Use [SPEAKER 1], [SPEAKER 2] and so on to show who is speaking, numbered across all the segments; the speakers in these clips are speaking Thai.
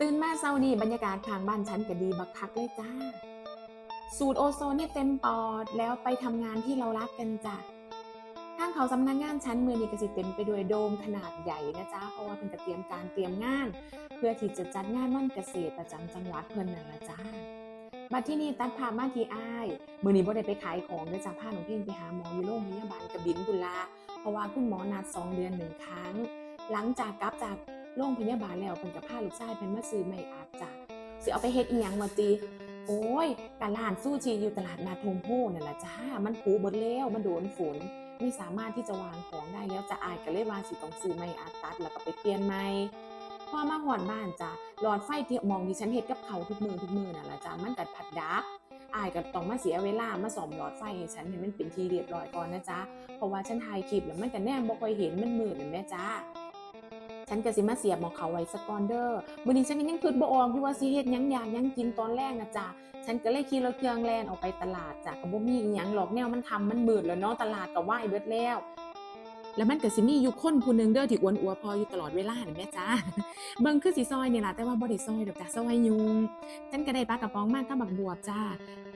[SPEAKER 1] ตื่นมาเช้านี้บรรยากาศทางบ้านฉันก็ดีบักคักเลยจ้า สูตรโอโซนนี่เต็มปอดแล้วไปทำงานที่เรารักกันจ้ะทางเขาสำนักงานชั้นมือนี้ก็สิเต็มไปด้วยโดมขนาดใหญ่นะจ๊ะเพราะว่าเป็นกระเตรียมการเตรียมงาน เพื่อที่จะจัดงานวันเกษตรประจำจังหวัดเพิ่นนั่นละจ้ามาที่นี่ตัดภามาที่อ้ายมือนี้บ่ได้ไปขายของเด้อจ้าพาน้องเพ่งไปหาหมออยู่โรงพยาบาลกระบินบุลาเพราะว่าคุณหมอนัดสองเดือนหนึ่งครั้ง หลังจากกลับจาก โรงพยาบาลแล้วเพิ่นก็พาลูกชายเพิ่นมาซื้อไม่อาบจ้ะสิเอาไปเฮ็ดอีหยังมาติโอ้ยกะร้านซูชิอยู่ตลาดนาทงโพนั่นแหละจ้า มันผูเบิดแล้วมันโดนฝน ไม่สามารถที่จะวางของได้แล้วจะอายก็เลยว่าสิต้องซื้อไม่อาตัดแล้วก็ไปเปลี่ยนใหม่พอมาหอดบ้านจ้ะหลอดไฟที่มองที่ฉันเฮ็ดกับเขาทุกมือทุกมือนั่นแหละจ้ามันกัดผัดดับอายก็ต้องมาเสียเวลามาซ่อมหลอดไฟให้ฉันให้มันเป็นทีเรียบร้อยก่อนนะจ๊ะเพราะว่าฉันถ่ายคลิปแล้วมันก็แนมบ่ค่อยเห็นมันมืดนั่นแม่จ้า ฉันก็สิมาเสียบหมอกเขาไว้สกอนเดอร์มื้อนี้ฉันก็ยังคิดบ่ออกอยู่ว่าสิเฮ็ดหยังอยากหยังกินตอนแรกนะจ๊ะฉันก็เลยขี่รถเครื่องแล่นออกไปตลาดจ้ะก็บ่มีอีหยังหรอกแนวมันทำมันมืดแล้วเนาะตลาดก็ว่ายเบิดแล้ว แล้วมันก็สิมีอยู่คนผู้หนึงเด้อที่อ้วนอัวพออยู่ตลอดเวลาเนี่แม่จ้าเบิ่งคือสิซอยนี่ล่ะแต่ว่าบ่ได้ซอยดอกจ้ะซอยยุงฉันก็ได้ปลากระป๋องมากกับบักบวบจ้า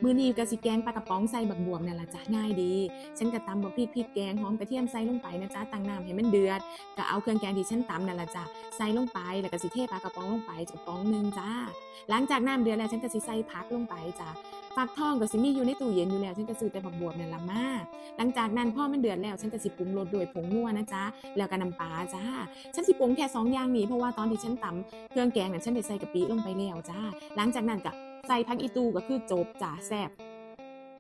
[SPEAKER 1] มื้อนี้ก็สิแกงปลากระป๋องใส่บักบวบนั่ล่ะจ้ะง่ายดี ฉันก็ตำบักพริกพริกแกงหอมกระเทียมใส่ลงไปนะจ๊ะตั้งน้ำให้มันเดือดก็เอาเครื่องแกงที่ฉันตำนั่นล่ะจ้ะใส่ลงไปแล้วก็สิเทปลากระป๋องลงไปกระป๋องหนึงจ้า หลังจากน้ำเดือดแล้วฉันก็สิใส่ผักลงไปจ้ะฟักทองก็สิมีอยู่ในตู้เย็นอยู่แล้ว ฉันก็ซื้อแต่บักบวบเนั่นล่ะมาหลังจากนั้นพ่อมันเดือดแล้ว ฉันก็สิปรุงรสด้วยผงนัวนะจ๊ะแล้วก็น้ำปลาจ้าฉันสิปรุงแค่สองอย่างนี้เพราะว่าตอนที่ฉันตำเครื่องแกงน่ะฉันได้ใส่กะปิลงไปแล้วจ้าหลังจากนั้นก็ใส่ผักอีตูก็คือจบจ้าแซ่บ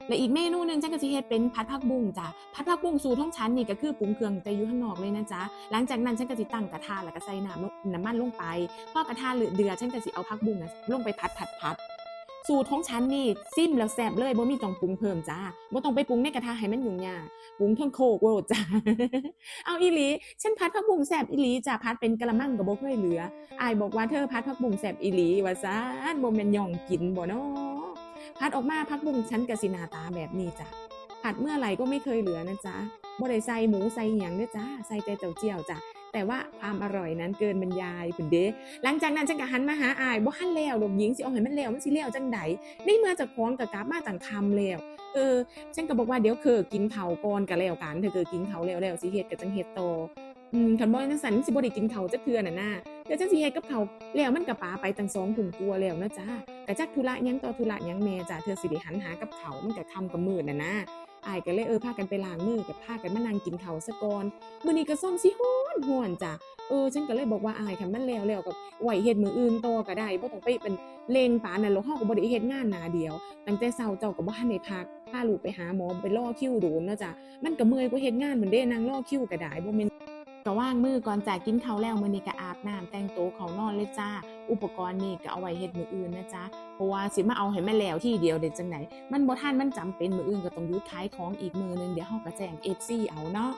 [SPEAKER 1] และอีกเมนูหนึ่งฉันก็สิเฮ็ดเป็นผัดผักบุ้งจ้ะผัดผักบุ้งสูตรของฉันนี่ก็คือปรุงเครื่องแต่อยู่ข้างนอกเลยนะจ๊ะหลังจากนั้นฉันก็สิตั้งกระทะแล้วก็ใส่น้ำน้ำมันลงไปพอกระทะเดือดฉันก็สิเอาผักบุ้งนะลงไปผัดผัดผัด สูตรของฉันนี่ซิมแล้วแซ่บเลยบ่มีต้องปรุงเพิ่มจ้าบ่ต้องไปปรุงในกระทะให้มันยุ่งยากปรุงเทั้งโคกโลดจ้าเอาอีหลีฉันผัดผักบุ้งแซ่บอีหลีจ้ะผัดเป็นกะละมังก็บ่เคยเหลืออายบอกว่าเธอผัดผักบุ้งแซ่บอีหลีว่าซ่านบ่แม่นย่องกินบ่เนาะผัดออกมาผักบุ้งฉันกะสิหนาตาแบบนี้จ้ะผัดเมื่อไหร่ก็ไม่เคยเหลือนะจ๊ะบ่ได้ใส่หมูใส่หยังเด้อจ้าใส่แต่เต้าเจียวจ้ะ แต่ว่าความอร่อยนั้นเกินบรรยายพุ่นเด้หลังจากนั้นฉันก็หันมาหาอายบ่หันแล้วดอกหญิงสิเอาให้มันแล้วมันสิแล้วจังไดในเมื่อจะคล้องกับกลับมาจังคำแล้วเออฉันก็บอกว่าเดี๋ยวคือกินเผาก่อนก็แล้วกันเธอเคอกินเผาแล้วแล้วสิเฮ็ดก็จังเฮ็ดโต อืมคันบ่จังซั่นสิบ่ได้กินเขาจักเทื่อน่ะนะเดี๋ยวจังสิเฮ็ดกับเขาแล้วมันก็ปาไปตั้ง2ถุงกลัวแล้วนะจ้ากะจักธุระหยังต่อธุระหยังแม่จ้ะเธอสิได้หันหากับเขามันก็คำกับมืดน่ะนะอายก็เลยเออพากันไปล้างมือกับพากันมานั่งกินเขาวซะก่อนมื้อนี้ก็ซ่อมสิฮ้อนฮ้อนจ้ะเออฉันก็เลยบอกว่าอายคันมันแล้วแล้วกับไหวเฮ็ดมืออื่นต่อก็ได้บ่ต้องไปเป็นเลงปานนั้นหรอกเฮาก็บ่ได้เฮ็ดงานหน้าเดียว ตั้งแต่เช้าเจ้าก็บ่ทันได้พักพาลูกไปหาหมอไปรอคิวโดนเนาะจ้ะมันก็เมื่อยกว่าเฮ็ดงานเหมือนเด้นั่งรอคิวก็ได้บ่แม่น ก็ว่างมือก่อนจากกินข้าวแล้วมื้อนี้ก็อาบน้ำแต่งตัวเขานอนเลยจ้า อุปกรณ์นี่ก็เอาไว้เฮ็ดมื้ออื่นนะจ๊ะเพราะว่าสิมาเอาให้มันแล้วที่เดียวเด็ดจังไหน มันบ่ทันมันจำเป็นมื้ออื่นก็ต้องยุดขายของอีกมื้อหนึงเดี๋ยวเฮาก็แจ้ง FC เอาเนาะ